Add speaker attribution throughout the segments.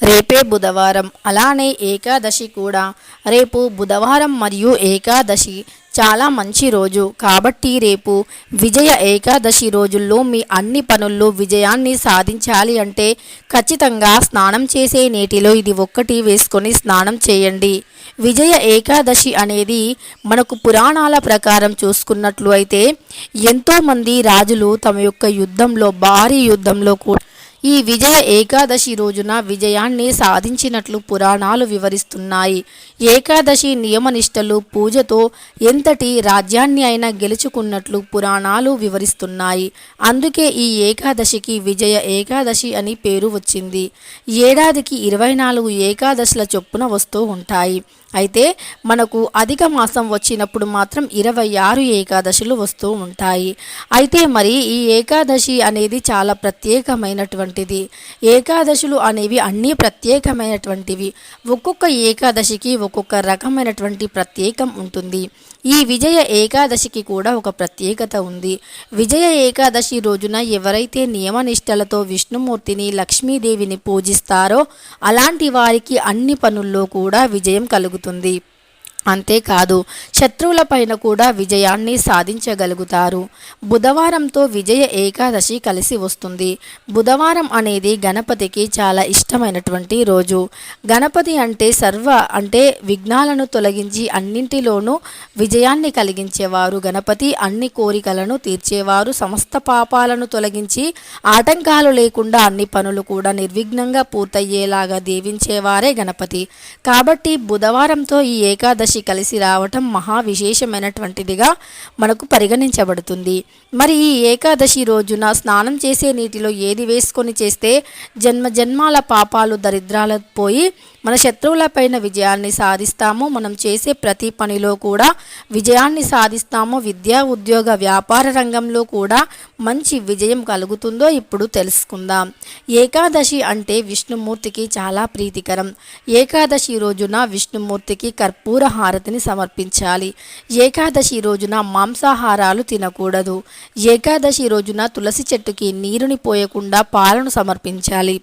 Speaker 1: రేపే బుధవారం. అలానే ఏకాదశి కూడా. రేపు బుధవారం మరియు ఏకాదశి చాలా మంచి రోజు. కాబట్టి రేపు విజయ ఏకాదశి రోజుల్లో మీ అన్ని పనుల్లో విజయాన్ని సాధించాలి అంటే ఖచ్చితంగా స్నానం చేసే నీటిలో ఇది ఒక్కటి వేసుకొని స్నానం చేయండి. విజయ ఏకాదశి అనేది మనకు పురాణాల ప్రకారం చూసుకున్నట్లు అయితే ఎంతోమంది రాజులు తమ యొక్క యుద్ధంలో భారీ యుద్ధంలో కూడా ఈ విజయ ఏకాదశి రోజున విజయాన్ని సాధించినట్లు పురాణాలు వివరిస్తున్నాయి. ఏకాదశి నియమనిష్టలు పూజతో ఎంతటి రాజ్యాన్ని అయినా గెలుచుకున్నట్లు పురాణాలు వివరిస్తున్నాయి. అందుకే ఈ ఏకాదశికి విజయ ఏకాదశి అని పేరు వచ్చింది. ఏడాదికి ఇరవై నాలుగు ఏకాదశుల చొప్పున వస్తూ ఉంటాయి. అయితే మనకు అధిక మాసం వచ్చినప్పుడు మాత్రం ఇరవై ఆరు ఏకాదశులు వస్తూ ఉంటాయి. అయితే మరి ఈ ఏకాదశి అనేది చాలా ప్రత్యేకమైనటువంటిది. ఏకాదశులు అనేవి అన్నీ ప్రత్యేకమైనటువంటివి. ఒక్కొక్క ఏకాదశికి ఒక్కొక్క రకమైనటువంటి ప్రత్యేకం ఉంటుంది. ఈ విజయ ఏకాదశికి కూడా ఒక ప్రత్యేకత ఉంది. విజయ ఏకాదశి రోజున ఎవరైతే నియమనిష్టలతో విష్ణుమూర్తిని లక్ష్మీదేవిని పూజిస్తారో అలాంటి వారికి అన్ని పనుల్లో కూడా విజయం కలుగుతుంది. అంతేకాదు శత్రువులపైన కూడా విజయాన్ని సాధించగలుగుతారు. బుధవారంతో విజయ ఏకాదశి కలిసి వస్తుంది. బుధవారం అనేది గణపతికి చాలా ఇష్టమైనటువంటి రోజు. గణపతి అంటే సర్వ అంటే విఘ్నాలను తొలగించి అన్నింటిలోనూ విజయాన్ని కలిగించేవారు. గణపతి అన్ని కోరికలను తీర్చేవారు. సమస్త పాపాలను తొలగించి ఆటంకాలు లేకుండా అన్ని పనులు కూడా నిర్విఘ్నంగా పూర్తయ్యేలాగా దీవించేవారే గణపతి. కాబట్టి బుధవారంతో ఈ ఏకాదశి కలిసి రావటం మహా విశేషమైనటువంటిదిగా మనకు పరిగణించబడుతుంది. మరి ఈ ఏకాదశి రోజున స్నానం చేసే నీటిలో ఏది వేసుకొని చేస్తే జన్మ జన్మాల పాపాలు దరిద్రాలు పోయి మన శత్రువులపైన విజయాన్ని సాధిస్తాము. మనం చేసే ప్రతి పనిలో కూడా విజయాన్ని సాధిస్తాము. విద్యా ఉద్యోగ వ్యాపార రంగంలో కూడా మంచి విజయం కలుగుతుందో ఇప్పుడు తెలుసుకుందాం. ఏకాదశి అంటే విష్ణుమూర్తికి చాలా ప్రీతికరం. ఏకాదశి రోజున విష్ణుమూర్తికి కర్పూర హారతిని సమర్పించాలి. ఏకాదశి రోజున మాంసాహారాలు తినకూడదు. ఏకాదశి రోజున తులసి చెట్టుకి నీరుని పోయకుండా పాలను సమర్పించాలి.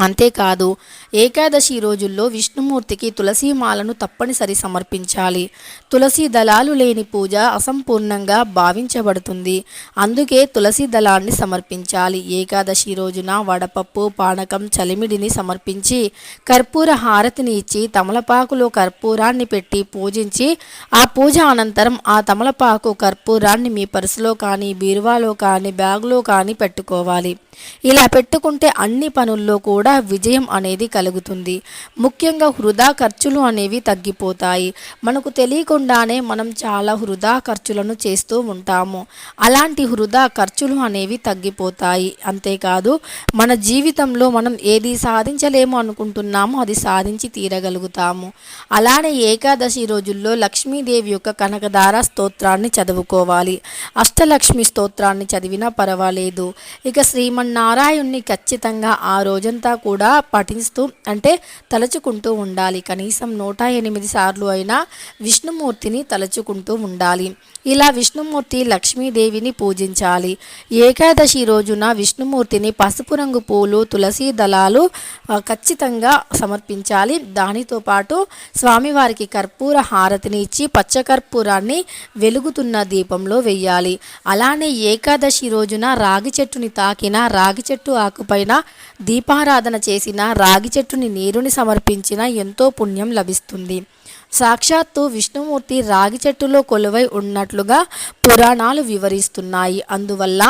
Speaker 1: అంతేకాదు ఏకాదశి రోజుల్లో విష్ణుమూర్తికి తులసీమాలను తప్పనిసరి సమర్పించాలి. తులసి దళాలు లేని పూజ అసంపూర్ణంగా భావించబడుతుంది. అందుకే తులసి దళాన్ని సమర్పించాలి. ఏకాదశి రోజున వడపప్పు పానకం చలిమిడిని సమర్పించి కర్పూర హారతిని ఇచ్చి తమలపాకులో కర్పూరాన్ని పెట్టి పూజించి ఆ పూజ అనంతరం ఆ తమలపాకు కర్పూరాన్ని మీ పర్సులో కానీ బీరువాలో కానీ బ్యాగులో కానీ పెట్టుకోవాలి. ఇలా పెట్టుకుంటే అన్ని పనుల్లో కూడా విజయం అనేది కలుగుతుంది. ముఖ్యంగా వృధా ఖర్చులు అనేవి తగ్గిపోతాయి. మనకు తెలియకుండానే మనం చాలా వృధా ఖర్చులను చేస్తూ ఉంటాము. అలాంటి వృధా ఖర్చులు అనేవి తగ్గిపోతాయి. అంతేకాదు మన జీవితంలో మనం ఏది సాధించలేము అనుకుంటున్నామో అది సాధించి తీరగలుగుతాము. అలానే ఏకాదశి రోజుల్లో లక్ష్మీదేవి యొక్క కనకదార స్తోత్రాన్ని చదువుకోవాలి. అష్టలక్ష్మి స్తోత్రాన్ని చదివినా పర్వాలేదు. ఇక నారాయణ్ణి ఖచ్చితంగా ఆ రోజంతా కూడా పఠిస్తూ అంటే తలుచుకుంటూ ఉండాలి. కనీసం నూట ఎనిమిది సార్లు అయినా విష్ణుమూర్తిని తలుచుకుంటూ ఉండాలి. ఇలా విష్ణుమూర్తి లక్ష్మీదేవిని పూజించాలి. ఏకాదశి రోజున విష్ణుమూర్తిని పసుపు రంగు పూలు తులసి దళాలు ఖచ్చితంగా సమర్పించాలి. దానితో పాటు స్వామివారికి కర్పూర హారతిని ఇచ్చి పచ్చకర్పూరాన్ని వెలుగుతున్న దీపంలో వెయ్యాలి. అలానే ఏకాదశి రోజున రాగి చెట్టుని తాకిన రాగి చెట్టు ఆకుపైన దీపారాధన చేసిన రాగి చెట్టుని నీరుని సమర్పించిన ఎంతో పుణ్యం లభిస్తుంది. సాక్షాత్తు విష్ణుమూర్తి రాగి చెట్టులో కొలువై ఉన్నట్లుగా పురాణాలు వివరిస్తున్నాయి. అందువల్ల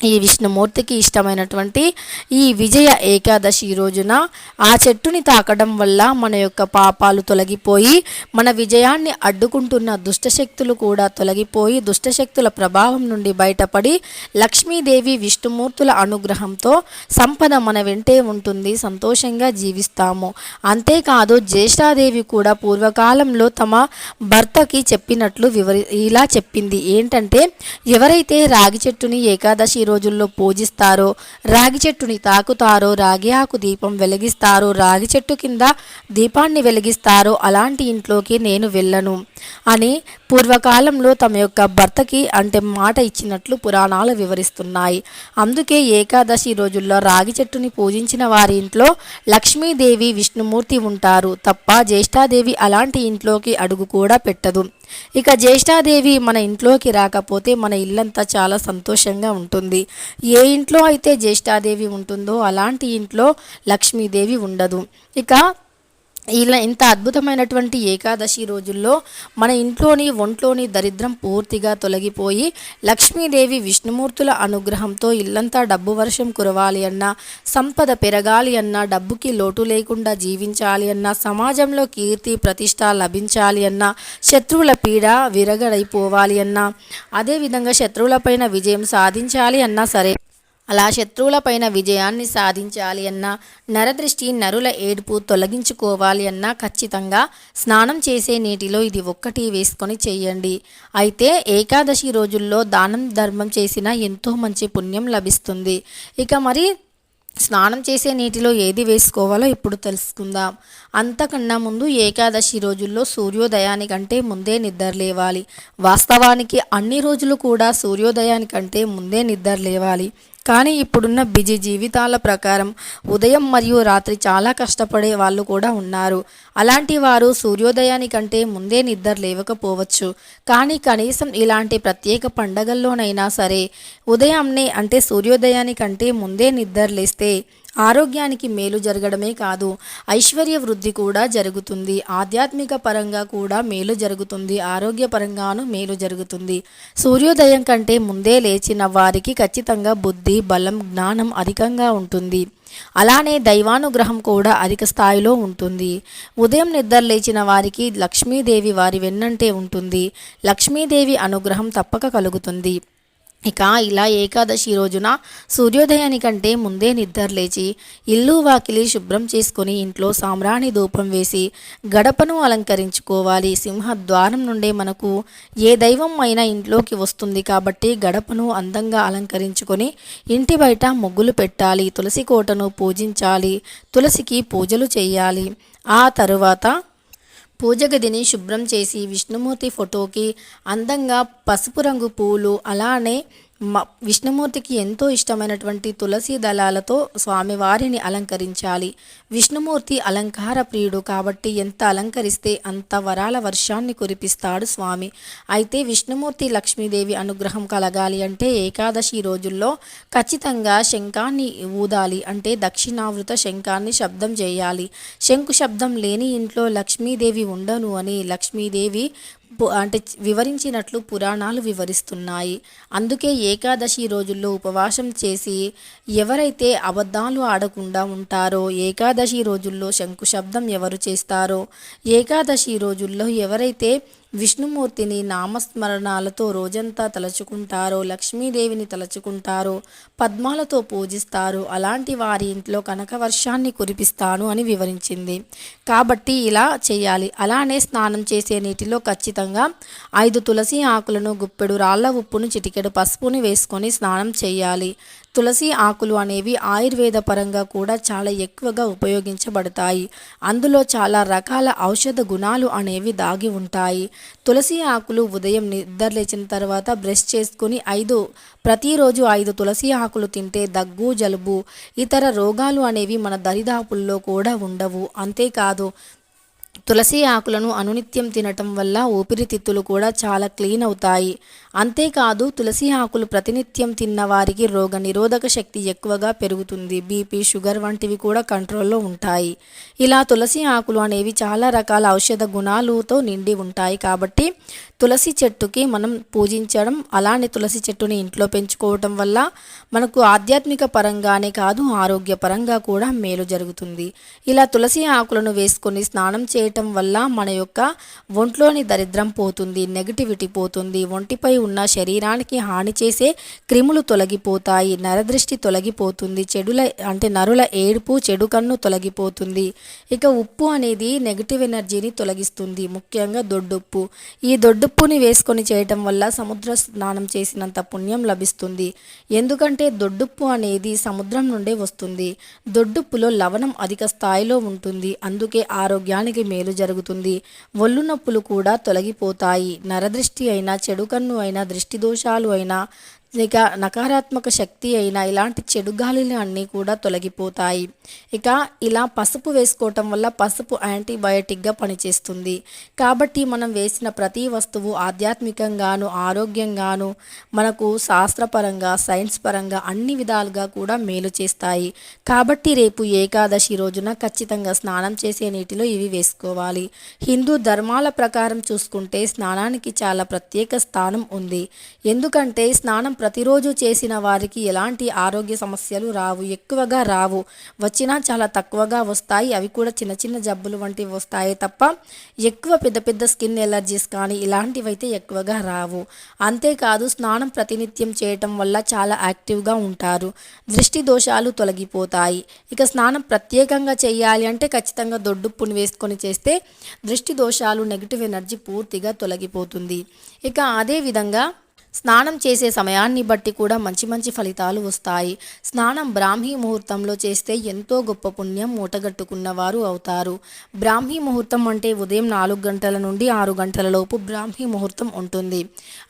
Speaker 1: ఈ విష్ణుమూర్తికి ఇష్టమైనటువంటి ఈ విజయ ఏకాదశి రోజున ఆ చెట్టుని తాకడం వల్ల మన యొక్క పాపాలు తొలగిపోయి మన విజయాన్ని అడ్డుకుంటున్న దుష్టశక్తులు కూడా తొలగిపోయి దుష్టశక్తుల ప్రభావం నుండి బయటపడి లక్ష్మీదేవి విష్ణుమూర్తుల అనుగ్రహంతో సంపద మన వెంటే ఉంటుంది సంతోషంగా జీవిస్తాము. అంతేకాదు జ్యేష్ఠాదేవి కూడా పూర్వకాలంలో తమ భర్తకి చెప్పినట్లు వివరి ఇలా చెప్పింది. ఏంటంటే ఎవరైతే రాగి చెట్టుని ఏకాదశి రోజుల్లో పూజిస్తారో రాగి చెట్టుని తాకుతారో రాగి ఆకు దీపం వెలిగిస్తారో రాగి చెట్టు కింద దీపాన్ని వెలిగిస్తారో అలాంటి ఇంట్లోకి నేను వెళ్ళను. అని పూర్వకాలంలో తమ యొక్క భర్తకి అంటే మాట ఇచ్చినట్లు పురాణాలు వివరిస్తున్నాయి. అందుకే ఏకాదశి రోజుల్లో రాగి చెట్టుని పూజించిన వారి ఇంట్లో లక్ష్మీదేవి విష్ణుమూర్తి ఉంటారు తప్ప జ్యేష్ఠాదేవి అలాంటి ఇంట్లోకి అడుగు కూడా పెట్టదు. ఇక జ్యేష్ఠాదేవి మన ఇంట్లోకి రాకపోతే మన ఇల్లంతా చాలా సంతోషంగా ఉంటుంది. ఏ ఇంట్లో అయితే జ్యేష్ఠాదేవి ఉంటుందో అలాంటి ఇంట్లో లక్ష్మీదేవి ఉండదు. ఇక ఇలా ఇంత అద్భుతమైనటువంటి ఏకాదశి రోజుల్లో మన ఇంట్లోని ఒంట్లోని దరిద్రం పూర్తిగా తొలగిపోయి లక్ష్మీదేవి విష్ణుమూర్తుల అనుగ్రహంతో ఇల్లంతా డబ్బు వర్షం కురవాలి అన్నా సంపద పెరగాలి అన్నా డబ్బుకి లోటు లేకుండా జీవించాలి అన్నా సమాజంలో కీర్తి ప్రతిష్ట లభించాలి అన్నా శత్రువుల పీడ విరగడైపోవాలి అన్నా అదేవిధంగా శత్రువులపైన విజయం సాధించాలి అన్నా సరే అలా శత్రువులపైన విజయాన్ని సాధించాలి అన్నా నరదృష్టి నరుల ఏడుపు తొలగించుకోవాలి అన్నా ఖచ్చితంగా స్నానం చేసే నీటిలో ఇది ఒక్కటి వేసుకొని చేయండి. అయితే ఏకాదశి రోజుల్లో దానం ధర్మం చేసినా ఎంతో మంచి పుణ్యం లభిస్తుంది. ఇక మరి స్నానం చేసే నీటిలో ఏది వేసుకోవాలో ఇప్పుడు తెలుసుకుందాం. అంతకన్నా ముందు ఏకాదశి రోజుల్లో సూర్యోదయానికంటే ముందే నిద్ర లేవాలి. వాస్తవానికి అన్ని రోజులు కూడా సూర్యోదయానికంటే ముందే నిద్ర లేవాలి. కానీ ఇప్పుడున్న బిజీ జీవితాల ప్రకారం ఉదయం మరియు రాత్రి చాలా కష్టపడే వాళ్ళు కూడా ఉన్నారు. అలాంటి వారు సూర్యోదయానికంటే ముందే నిద్ర లేవకపోవచ్చు. కానీ కనీసం ఇలాంటి ప్రత్యేక పండగల్లోనైనా సరే ఉదయంనే అంటే సూర్యోదయానికంటే ముందే నిద్ర లేస్తే ఆరోగ్యానికి మేలు జరగడమే కాదు ఐశ్వర్య వృద్ధి కూడా జరుగుతుంది. ఆధ్యాత్మిక పరంగా కూడా మేలు జరుగుతుంది. ఆరోగ్యపరంగాను మేలు జరుగుతుంది. సూర్యోదయం కంటే ముందే లేచిన వారికి ఖచ్చితంగా బుద్ధి బలం జ్ఞానం అధికంగా ఉంటుంది. అలానే దైవానుగ్రహం కూడా అధిక స్థాయిలో ఉంటుంది. ఉదయం నిద్ర లేచిన వారికి లక్ష్మీదేవి వారి వెన్నంటే ఉంటుంది. లక్ష్మీదేవి అనుగ్రహం తప్పక కలుగుతుంది. ఇక ఇలా ఏకాదశి రోజున సూర్యోదయానికంటే ముందే నిద్ర లేచి ఇల్లు వాకిలి శుభ్రం చేసుకొని ఇంట్లో సామ్రాణి ధూపం వేసి గడపను అలంకరించుకోవాలి. సింహద్వారం నుండే మనకు ఏ దైవం అయినా ఇంట్లోకి వస్తుంది కాబట్టి గడపను అందంగా అలంకరించుకొని ఇంటి బయట ముగ్గులు పెట్టాలి తులసి కోటను పూజించాలి తులసికి పూజలు చేయాలి. ఆ తరువాత పూజ గదిని శుభ్రం చేసి విష్ణుమూర్తి ఫోటోకి అందంగా పసుపు రంగు పూలు అలానే విష్ణుమూర్తికి ఎంతో ఇష్టమైనటువంటి తులసి దళాలతో స్వామివారిని అలంకరించాలి. విష్ణుమూర్తి అలంకార ప్రియుడు కాబట్టి ఎంత అలంకరిస్తే అంత వరాల వర్షాన్ని కురిపిస్తాడు స్వామి. అయితే విష్ణుమూర్తి లక్ష్మీదేవి అనుగ్రహం కలగాలి అంటే ఏకాదశి రోజుల్లో ఖచ్చితంగా శంఖాన్ని ఊదాలి అంటే దక్షిణావృత శంఖాన్ని శబ్దం చేయాలి. శంకు శబ్దం లేని ఇంట్లో లక్ష్మీదేవి ఉండను అని లక్ష్మీదేవి అంటే వివరించినట్లు పురాణాలు వివరిస్తున్నాయి. అందుకే ఏకాదశి రోజుల్లో ఉపవాసం చేసి ఎవరైతే అబద్ధాలు ఆడకుండా ఉంటారో ఏకాదశి రోజుల్లో శంకుశబ్దం ఎవరు చేస్తారో ఏకాదశి రోజుల్లో ఎవరైతే విష్ణుమూర్తిని నామస్మరణాలతో రోజంతా తలుచుకుంటారో లక్ష్మీదేవిని తలుచుకుంటారో పద్మాలతో పూజిస్తారు అలాంటి వారి ఇంట్లో కనక వర్షాన్ని కురిపిస్తాను అని వివరించింది. కాబట్టి ఇలా చేయాలి. అలానే స్నానం చేసే నీటిలో ఖచ్చితంగా ఐదు తులసి ఆకులను గుప్పెడు రాళ్ళ ఉప్పును చిటికెడు పసుపుని వేసుకొని స్నానం చేయాలి. తులసి ఆకులు అనేవి ఆయుర్వేద పరంగా కూడా చాలా ఎక్కువగా ఉపయోగించబడతాయి. అందులో చాలా రకాల ఔషధ గుణాలు అనేవి దాగి ఉంటాయి. తులసి ఆకులు ఉదయం నిద్రలేచిన తర్వాత బ్రష్ చేసుకుని ఐదు ప్రతిరోజు ఐదు తులసి ఆకులు తింటే దగ్గు జలుబు ఇతర రోగాలు అనేవి మన దరిదాపుల్లో కూడా ఉండవు. అంతేకాదు తులసి ఆకులను అనునిత్యం తినటం వల్ల ఊపిరితిత్తులు కూడా చాలా క్లీన్ అవుతాయి. అంతేకాదు తులసి ఆకులు ప్రతినిత్యం తిన్న వారికి రోగ నిరోధక శక్తి ఎక్కువగా పెరుగుతుంది. బీపీ షుగర్ వంటివి కూడా కంట్రోల్లో ఉంటాయి. ఇలా తులసి ఆకులు అనేవి చాలా రకాల ఔషధ గుణాలతో నిండి ఉంటాయి కాబట్టి తులసి చెట్టుకి మనం పూజించడం అలానే తులసి చెట్టుని ఇంట్లో పెంచుకోవటం వల్ల మనకు ఆధ్యాత్మిక పరంగానే కాదు ఆరోగ్య పరంగా కూడా మేలు జరుగుతుంది. ఇలా తులసి ఆకులను వేసుకొని స్నానం చేయటం వల్ల మన యొక్క ఒంట్లోని దరిద్రం పోతుంది నెగటివిటీ పోతుంది. ఒంటిపై ఉన్న శరీరానికి హాని చేసే క్రిములు తొలగిపోతాయి నరదృష్టి తొలగిపోతుంది చెడుల అంటే నరుల ఏడుపు చెడు కన్ను తొలగిపోతుంది. ఇక ఉప్పు అనేది నెగటివ్ ఎనర్జీని తొలగిస్తుంది ముఖ్యంగా దొడ్డుప్పు. ఈ దొడ్డు దొడ్డుప్పుని వేసుకొని చేయటం వల్ల సముద్ర స్నానం చేసినంత పుణ్యం లభిస్తుంది. ఎందుకంటే దొడ్డుప్పు అనేది సముద్రం నుండే వస్తుంది. దొడ్డుప్పులో లవణం అధిక స్థాయిలో ఉంటుంది. అందుకే ఆరోగ్యానికి మేలు జరుగుతుంది. ఒళ్ళు నొప్పులు కూడా తొలగిపోతాయి. నరదృష్టి అయినా చెడు కన్ను అయినా దృష్టి దోషాలు అయినా ఇక నకారాత్మక శక్తి అయినా ఇలాంటి చెడు గాలిలు అన్నీ కూడా తొలగిపోతాయి. ఇక ఇలా పసుపు వేసుకోవటం వల్ల పసుపు యాంటీబయాటిక్గా పనిచేస్తుంది. కాబట్టి మనం వేసిన ప్రతి వస్తువు ఆధ్యాత్మికంగాను ఆరోగ్యంగాను మనకు శాస్త్రపరంగా సైన్స్ పరంగా అన్ని విధాలుగా కూడా మేలు చేస్తాయి. కాబట్టి రేపు ఏకాదశి రోజున ఖచ్చితంగా స్నానం చేసే నీటిలో ఇవి వేసుకోవాలి. హిందూ ధర్మాల ప్రకారం చూసుకుంటే స్నానానికి చాలా ప్రత్యేక స్థానం ఉంది. ఎందుకంటే స్నానం ప్రతిరోజు చేసిన వారికి ఎలాంటి ఆరోగ్య సమస్యలు రావు ఎక్కువగా రావు వచ్చినా చాలా తక్కువగా వస్తాయి. అవి కూడా చిన్న చిన్న జబ్బులు వంటివి వస్తాయి తప్ప ఎక్కువ పెద్ద పెద్ద స్కిన్ ఎలర్జీస్ కానీ ఇలాంటివి అయితే ఎక్కువగా రావు. అంతేకాదు స్నానం ప్రతినిత్యం చేయటం వల్ల చాలా యాక్టివ్గా ఉంటారు. దృష్టి దోషాలు తొలగిపోతాయి. ఇక స్నానం ప్రత్యేకంగా చేయాలి అంటే ఖచ్చితంగా దొడ్డుప్పుని వేసుకొని చేస్తే దృష్టి దోషాలు నెగిటివ్ ఎనర్జీ పూర్తిగా తొలగిపోతుంది. ఇక అదే విధంగా స్నానం చేసే సమయాన్ని బట్టి కూడా మంచి మంచి ఫలితాలు వస్తాయి. స్నానం బ్రాహ్మీ ముహూర్తంలో చేస్తే ఎంతో గొప్ప పుణ్యం మూటగట్టుకున్న వారు అవుతారు. బ్రాహ్మీ ముహూర్తం అంటే ఉదయం నాలుగు గంటల నుండి ఆరు గంటల లోపు బ్రాహ్మీ ముహూర్తం ఉంటుంది.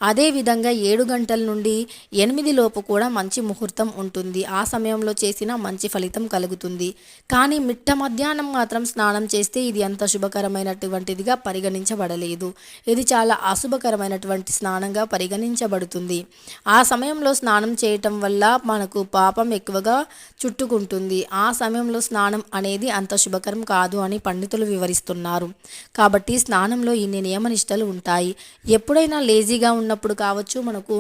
Speaker 1: అదేవిధంగా ఏడు గంటల నుండి ఎనిమిది లోపు కూడా మంచి ముహూర్తం ఉంటుంది. ఆ సమయంలో చేసిన మంచి ఫలితం కలుగుతుంది. కానీ మిట్ట మధ్యాహ్నం మాత్రం స్నానం చేస్తే ఇది అంత శుభకరమైనటువంటిదిగా పరిగణించబడలేదు. ఇది చాలా అశుభకరమైనటువంటి స్నానంగా పడుతుంది. ఆ సమయంలో స్నానం చేయటం వల్ల మనకు పాపం ఎక్కువగా చుట్టుకుంటుంది. ఆ సమయంలో స్నానం అనేది అంత శుభకరం కాదు అని పండితులు వివరిస్తున్నారు. కాబట్టి స్నానంలో ఇన్ని నియమనిష్టలు ఉంటాయి. ఎప్పుడైనా లేజీగా ఉన్నప్పుడు కావచ్చు మనకు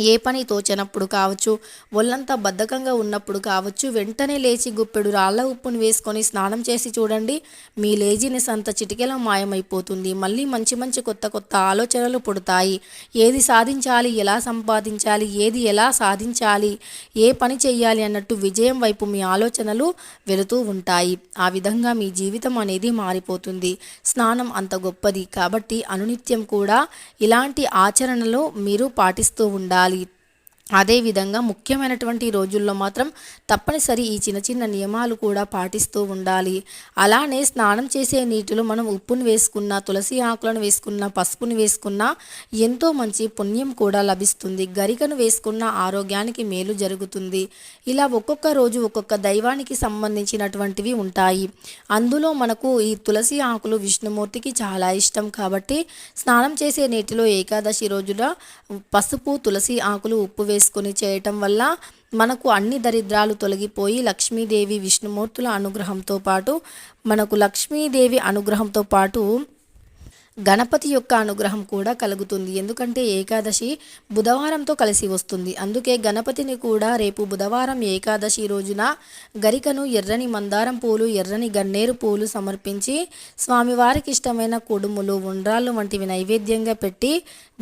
Speaker 1: ఏ పని తోచనప్పుడు కావచ్చు ఒళ్ళంతా బద్ధకంగా ఉన్నప్పుడు కావచ్చు వెంటనే లేచి గుప్పెడు రాళ్ళ ఉప్పును వేసుకొని స్నానం చేసి చూడండి. మీ లేజినెస్ అంత చిటికెలా మాయమైపోతుంది. మళ్ళీ మంచి మంచి కొత్త కొత్త ఆలోచనలు పుడతాయి. ఏది సాధించాలి ఎలా సంపాదించాలి ఏది ఎలా సాధించాలి ఏ పని చేయాలి అన్నట్టు విజయం వైపు మీ ఆలోచనలు వెళుతూ ఉంటాయి. ఆ విధంగా మీ జీవితం అనేది మారిపోతుంది. స్నానం అంత గొప్పది కాబట్టి అనునిత్యం కూడా ఇలాంటి ఆచరణలు మీరు పాటిస్తూ ఉండాలి. sekali అదేవిధంగా ముఖ్యమైనటువంటి రోజుల్లో మాత్రం తప్పనిసరి ఈ చిన్న చిన్న నియమాలు కూడా పాటిస్తూ ఉండాలి. అలానే స్నానం చేసే నీటిలో మనం ఉప్పును వేసుకున్న తులసి ఆకులను వేసుకున్న పసుపుని వేసుకున్న ఎంతో మంచి పుణ్యం కూడా లభిస్తుంది. గరికను వేసుకున్న ఆరోగ్యానికి మేలు జరుగుతుంది. ఇలా ఒక్కొక్క రోజు ఒక్కొక్క దైవానికి సంబంధించినటువంటివి ఉంటాయి. అందులో మనకు ఈ తులసి ఆకులు విష్ణుమూర్తికి చాలా ఇష్టం కాబట్టి స్నానం చేసే నీటిలో ఏకాదశి రోజున పసుపు తులసి ఆకులు ఉప్పు వేసుకొని చేయటం వల్ల మనకు అన్ని దరిద్రాలు తొలగిపోయి లక్ష్మీదేవి విష్ణుమూర్తుల అనుగ్రహంతో పాటు మనకు లక్ష్మీదేవి అనుగ్రహంతో పాటు గణపతి యొక్క అనుగ్రహం కూడా కలుగుతుంది. ఎందుకంటే ఏకాదశి బుధవారంతో కలిసి వస్తుంది. అందుకే గణపతిని కూడా రేపు బుధవారం ఏకాదశి రోజున గరికను ఎర్రని మందారం పూలు ఎర్రని గన్నేరు పూలు సమర్పించి స్వామివారికి ఇష్టమైన కుడుములు ఉండ్రాళ్ళు వంటివి నైవేద్యంగా పెట్టి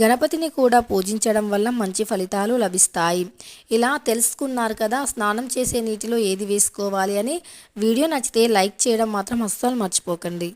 Speaker 1: గణపతిని కూడా పూజించడం వల్ల మంచి ఫలితాలు లభిస్తాయి. ఇలా తెలుసుకున్నారు కదా స్నానం చేసే నీటిలో ఏది వేసుకోవాలి అని. వీడియో నచ్చితే లైక్ చేయడం మాత్రం అస్సలు మర్చిపోకండి.